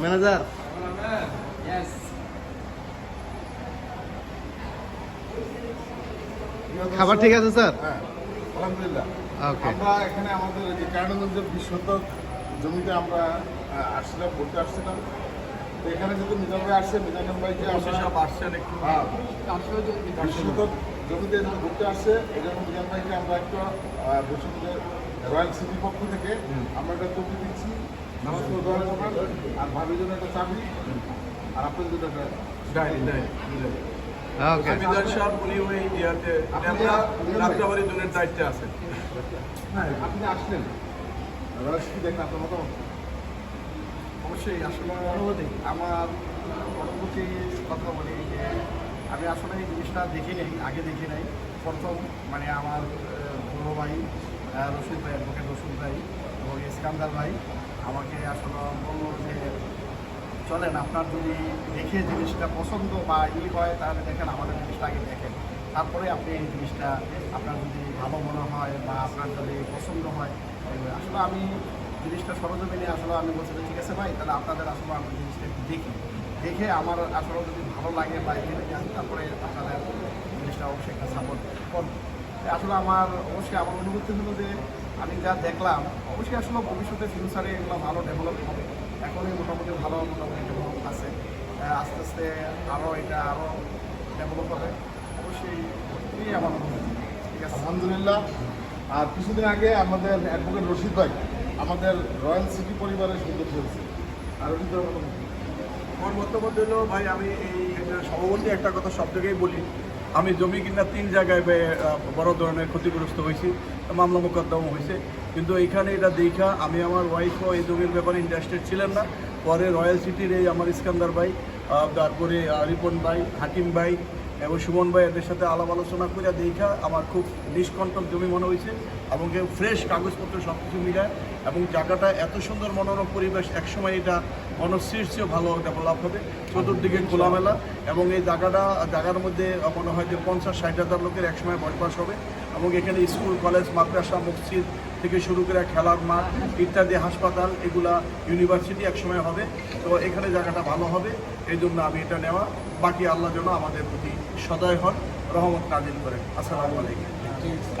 Manager খাবার ঠিক আছে স্যার? হ্যাঁ আলহামদুলিল্লাহ। আমরা এখানে আমাদের যে কারণগঞ্জের বিশ শতক জমিতে আমরা আসছিলাম ঘুরতে আসছিলাম। তো এখানে যেহেতু মিজান ভাই আসছে মিজান ভাইকে আমরা হ্যাঁ, বিশ শতক জমিতে ঘুরতে আসছে এই জন্য মিজান ভাইকে আমরা একটু বসুন্ধরা রয়্যাল সিটির পক্ষ থেকে আমরা একটা টুপি দিচ্ছি। নমস্কার দোয়া করবেন আর ভাবির জন্য একটা চাবি। আর আপনাদের জন্য একটা ওকে জমিদার সাহেব উনি ওই ইয়াতে রাত্রাবাড়ি জনের দায়িত্বে আছেন। হ্যাঁ আপনি আসলেন। রয়্যাল সিটি দেখেন আপনার মতামত অবশ্যই আসলে আমার পরবর্তী কথা বলি যে আমি আসলে এই জিনিসটা দেখি নাই আগে দেখি নাই। প্রথম মানে আমার বড় ভাই রশিদ ভাই, অ্যাডভোকেট রশিদ ভাই এবং ইস্কান্দার ভাই, আমাকে আসলে বলল যে, চলেন, আপনার যদি দেখে জিনিসটা পছন্দ বা ই হয়, তাহলে দেখেন, আমাদের জিনিসটা আগে দেখেন। তারপরে আপনি এই জিনিসটা, আপনার যদি ভালো মনে হয় বা আপনার যদি পছন্দ হয় আসলে আমি জিনিসটা সরজমিনে আসলে আমি বলছি ঠিক আছে ভাই, তাহলে আপনাদের আসলে আমি জিনিসটা দেখি। দেখে আমার আসলে যদি ভালো লাগে বা এখানে যান তারপরে আপনাদের জিনিসটা অবশ্যই একটা সাপোর্ট করব আসলে আমার অবশ্যই আমার অনুভূতি হলো যে আমি যা দেখলাম অবশ্যই আসলে ভবিষ্যতে ফিউচারে এগুলো ভালো ডেভেলপ হবে। এখনই মোটামুটি ভালো মোটামুটি ডেভেলপ আছে। আস্তে আস্তে আরও এটা আরও ডেভেলপ হবে। অবশ্যই এই আমার অনুভূতি। ঠিক আছে? আলহামদুলিল্লাহ। আর কিছুদিন আগে আমাদের অ্যাডভোকেট রশিদ ভাই আমাদের রয়্যাল সিটি পরিবারের সদস্য হয়েছে আর রশিদ ভাই আমার বক্তব্য হলো ভাই আমি এই সভাপতি একটা কথা সব জায়গায় বলি। আমি জমি কিনা তিন জায়গায় বড় ধরনের ক্ষতিগ্রস্ত হয়েছি, মামলা মোকদ্দম হয়েছে। কিন্তু এইখানে এটা দেখা, আমি আমার ওয়াইফও এই জমির ব্যাপারে ইন্টারেস্টেড ছিলেন না। পরে রয়্যাল সিটির এই আমার ইস্কান্দার ভাই তারপরে রিপন ভাই হাকিম ভাই এবং সুমন ভাই এদের সাথে আলাপ আলোচনা করে দেখা আমার খুব নিষ্কণ্টক জমি মনে হয়েছে এবং ফ্রেশ কাগজপত্র সব কিছু মিলায় এবং জায়গাটা এত সুন্দর মনোরম পরিবেশ একসময় এটা চেয়েও ভালো ডেভেলপ হবে। চতুর্দিকে খোলামেলা এবং এই জায়গাটা জায়গার মধ্যে মনে হয় যে পঞ্চাশ ষাট হাজার লোকের একসময় বসবাস হবে। এবং এখানে স্কুল, কলেজ, মাদ্রাসা, মসজিদ থেকে শুরু করে খেলার মাঠ ইত্যাদি, হাসপাতাল, এগুলা ইউনিভার্সিটি একসময় হবে। তো এখানে জায়গাটা ভালো হবে, এই জন্য আমি এটা নেওয়া। বাকি আল্লাহ যেন আমাদের প্রতি সদয় হন, রহমত নাজিল করেন। আসসালামু আলাইকুম।